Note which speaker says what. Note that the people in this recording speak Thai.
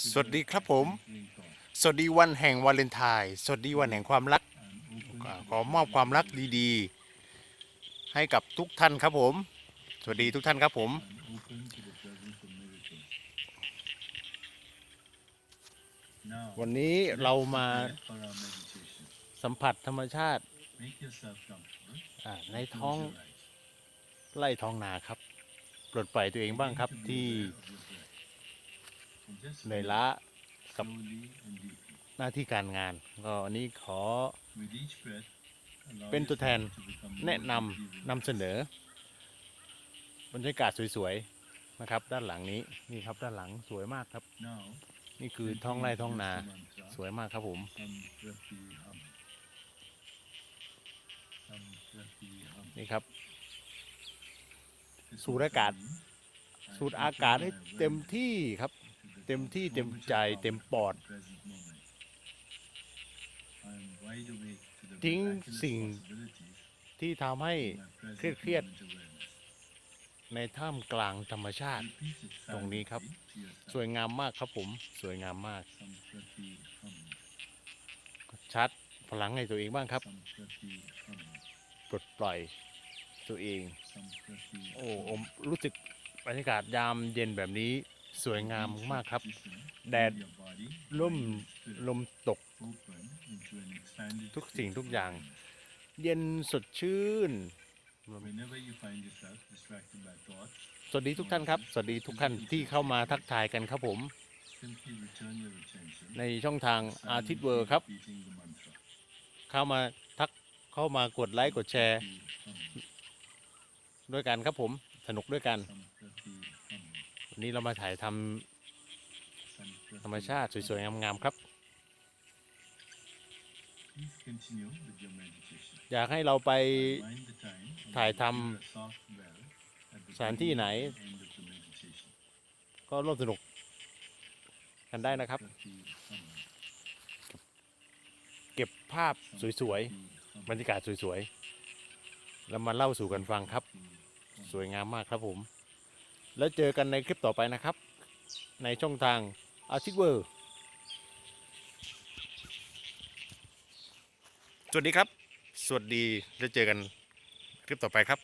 Speaker 1: สวัสดีครับผม สวัสดีวันแห่งวาเลนไทน์สวัสดีวันแห่งความรัก ขอมอบความรักดีๆ ให้กับทุกท่านครับผม สวัสดีทุกท่านครับผม วันนี้เรามาสัมผัสธรรมชาติอ่าในท้องไร่ท้องนาครับ ปลดปล่อยตัวเองบ้างครับที่ เหนื่อยล้ากับหน้าที่การงาน ก็วันนี้ขอเป็นตัวแทนแนะนำนำเสนอบรรยากาศสวยๆนะครับ ด้านหลังนี้นี่ครับด้านหลังสวยมากครับ นี่คือท้องไร่ท้องนาสวยมากครับผมนี่ครับ สูดอากาศ สูดอากาศให้เต็มที่ครับ ต็มที่เต็มใจเต็มปอด ทิ้งสิ่งที่ทำให้เครียดๆในท่ามกลางธรรมชาติ ตรงนี้ครับ สวยงามมากครับผม สวยงามมาก ชัดพลังให้ตัวเองบ้างครับ ปลดปล่อยตัวเอง โอ้ผมรู้สึกบรรยากาศยามเย็นแบบนี้ สวยงามมากครับ แดดร่มลมตก ทุกสิ่งทุกอย่าง เย็นสดชื่น สวัสดีทุกท่านครับ สวัสดีทุกท่านที่เข้ามาทักทายกันครับผม ในช่องทางอาทิตย์เวอร์ครับ เข้ามาทักเข้ามากดไลค์กดแชร์ ด้วยกันครับผม สนุกด้วยกัน วันนี้เรามาถ่ายทำธรรมชาติสวยๆ งามๆ ครับ อยากให้เราไปถ่ายทำสถานที่ไหน ก็ร่วมสนุกกันได้นะครับ เก็บภาพสวยๆ บรรยากาศสวยๆ แล้วมาเล่าสู่กันฟังครับ สวยงามมากครับผม แล้วเจอกันในคลิปต่อไปนะครับ ในช่องทางอาทิตย์เวอร์สวัสดีครับ สวัสดีแล้วเจอกันคลิปต่อไปครับ